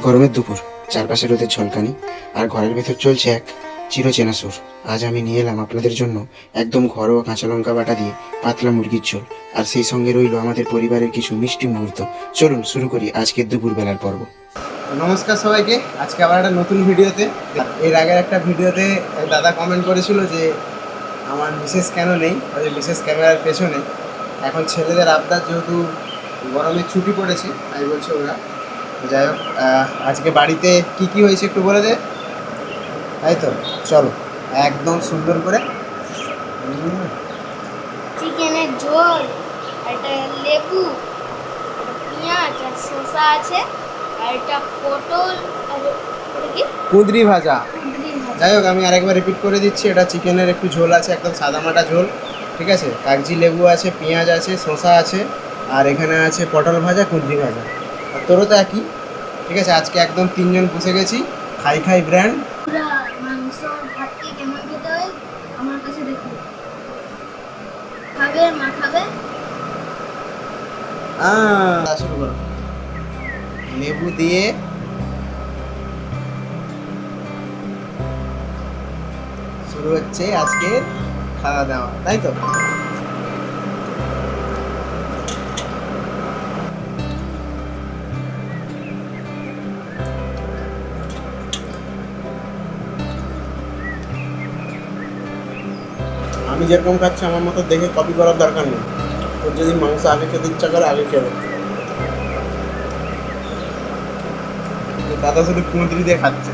গরমের দুপুর, চারপাশে রোদের ঝলকানি, আর ঘরের ভেতর চলছে এক চিরচেনা সুর আজ আমি নিয়ে এলাম আপনাদের জন্য একদম ঘরোয়া কাঁচা লঙ্কা বাটা দিয়ে পাতলা মুরগির ঝোল, আর সেই সঙ্গে রইল আমাদের পরিবারের কিছু মিষ্টি মুহূর্ত। চলুন, শুরু করি আজকের দুপুরবেলার পর্ব। নমস্কার সবাইকে, আজকে আবার একটা নতুন ভিডিওতে। এর আগের একটা ভিডিওতে দাদা কমেন্ট করেছিল যে, আমার মিসেস কেন নেই? ওই মিসেস ক্যামেরার পেছনে। এখন ছেলেদের আবদার যেহেতু গরমে ছুটি পড়েছে, তাই বলছে ওরা। যাই হোক আজকে বাড়িতে কি কি হয়েছে একটু বলে দে। তাই তো? চলো একদম সুন্দর করে। চিকেনের ঝোল একটা লেবু পেঁয়াজ আর শসা আছে আর একটা পটল আর কুঁদরি ভাজা। যাই হোক আমি আরেকবার রিপিট করে দিচ্ছি এটা চিকেনের একটু ঝোল আছে একদম সাদামাটা ঝোল ঠিক আছে? কাগজি লেবু আছে পেঁয়াজ আছে শসা আছে আর এখানে আছে পটল ভাজা কুঁদরি ভাজা। আর তোরও তো একই। ঠিক আছে আজকে একদম তিনজন বসে গেছি। খাই খাই ব্র্যান্ড। শুরু করো। লেবু দিয়ে শুরু হচ্ছে আজকে খাওয়া দাওয়া তাই তো? আমি যেরকম খাচ্ছি, আমার মতো দেখে কপি করার দরকার নেই। তোর যদি মাংস আগে খেতে ইচ্ছা করে, আগে তো দাদা শুধু কুঁদরি দিয়ে খাচ্ছে।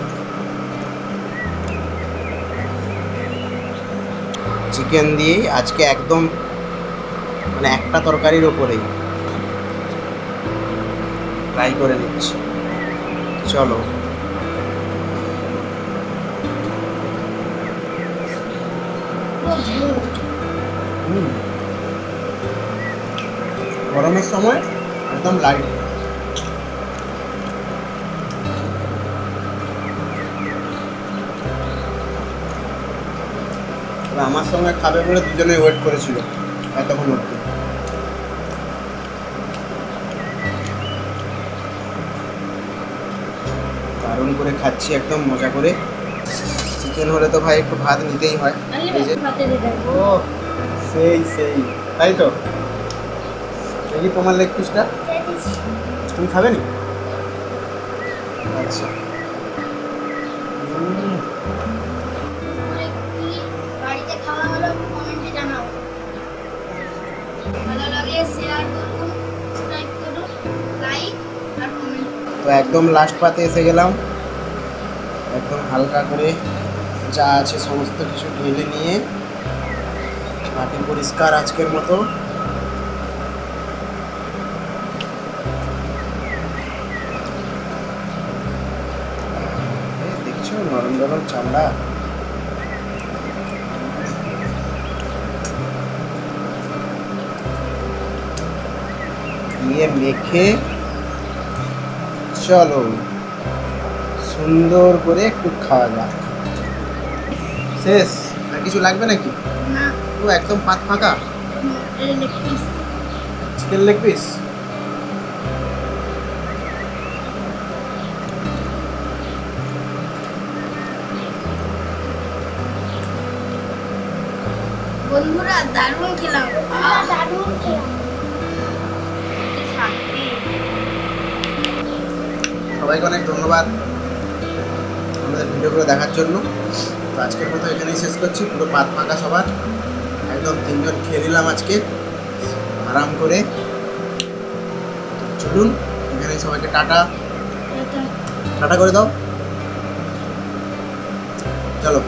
চিকেন দিয়েই আজকে একদম মানে একটা তরকারির ওপরেই। ট্রাই করে নিচ্ছি। চলো। গরমের সময় একদম লাইট আমার সঙ্গে খাবে বলে দুজনে ওয়েট করেছিল, এতক্ষণ অব্দি দারুণ করে খাচ্ছি, একদম মজা করে। চিকেন হলে তো ভাই একটু ভাত নিতেই হয়। ও, সেই সেই। তাই তো? দেখি তোমার লেগ পিসটা তুমি খাবে নি? আচ্ছা। তো একদম লাস্ট পাতে এসে গেলাম। একদম হালকা করে যা আছে, সমস্ত কিছু ঢেলে নিয়ে মাটি পরিষ্কার আজকের মতো। দেখছ, নরম নরম চামড়া? দিয়ে মেখে চলো, সুন্দর করে একটু খাওয়া যাক। শেষ। আর কিছু লাগবে নাকি? না। ও একদম পাত ফাঁকা। Chicken leg piece. বন্ধুরা দারুণ খেলাম। দারুণ খেলাম। সবাইকে অনেক ধন্যবাদ আমাদের ভিডিওগুলো দেখার জন্য। তো আজকের মতো এখানেই শেষ করছি। পুরো পাত মাখা সবার। একদম তিনজন খেয়ে নিলাম আজকে। আরাম করে। চলুন এখানে সবাইকে টাটা। টাটা করে দাও। চলো।